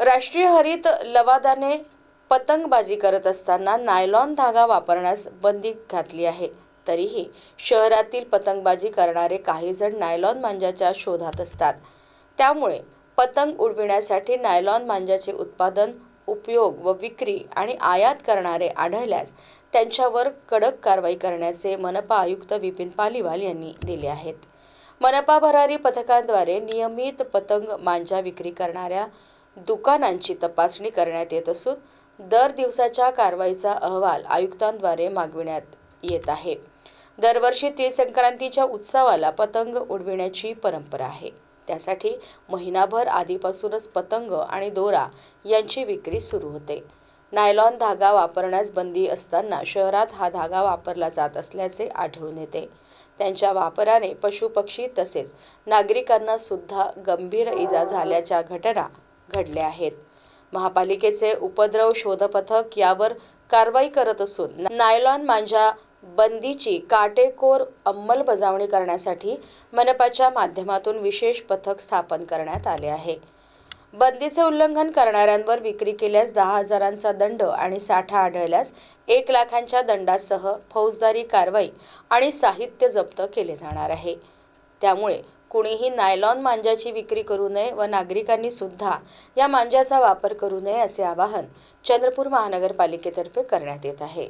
राष्ट्रीय हरित लवादाने पतंगबाजी करत असताना नायलॉन धागा वापरण्यास बंदी घातली आहे. तरीही शहरातील पतंगबाजी करणारे काही जण नायलॉन मांजाच्या शोधात असतात. त्यामुळे पतंग उडविण्यासाठी नायलॉन मांजाचे उत्पादन उपयोग व विक्री आणि आयात करणारे आढळल्यास त्यांच्यावर कडक कारवाई करण्याचे मनपा आयुक्त विपिन पालिवाल यांनी दिले आहेत. मनपा भरारी पथकांद्वारे नियमित पतंग मांजा विक्री करणाऱ्या दुकानांची तपासणी करण्यात येत असून दर दिवसाच्या कारवाईचा अहवाल आयुक्तांद्वारे मागविण्यात येत आहे. दरवर्षी तीळ संक्रांतीच्या उत्सवाला पतंग उडविण्याची परंपरा आहे. त्यासाठी महिनाभर आधीपासूनच पतंग आणि दोरा यांची विक्री सुरू होते. नायलॉन धागा वापरण्यास बंदी असताना शहरात हा धागा वापरला जात असल्याचे आढळून येते. त्यांच्या वापराने पशुपक्षी तसेच नागरिकांना सुद्धा गंभीर इजा झाल्याच्या घटना घडल्या आहेत. महापालिकेचे उपद्रव शोधपथक यावर कारवाई करत असून नायलॉन मांजा बंदीची काटेकोर अंमलबजावणी करण्यासाठी मनपाच्या माध्यमातून विशेष पथक स्थापन करण्यात आले आहे. बंदीचे उल्लंघन करणाऱ्यांवर विक्री केल्यास दहा हजारांचा दंड आणि साठा आढळल्यास एक लाखांच्या दंडासह फौजदारी कारवाई आणि साहित्य जप्त केले जाणार आहे. त्यामुळे कुणीही नायलॉन मांजाची विक्री करू नये व नागरिकांनी सुद्धा या मांजाचा वापर करू नये असे आवाहन चंद्रपूर महानगरपालिकेतर्फे करण्यात येत आहे.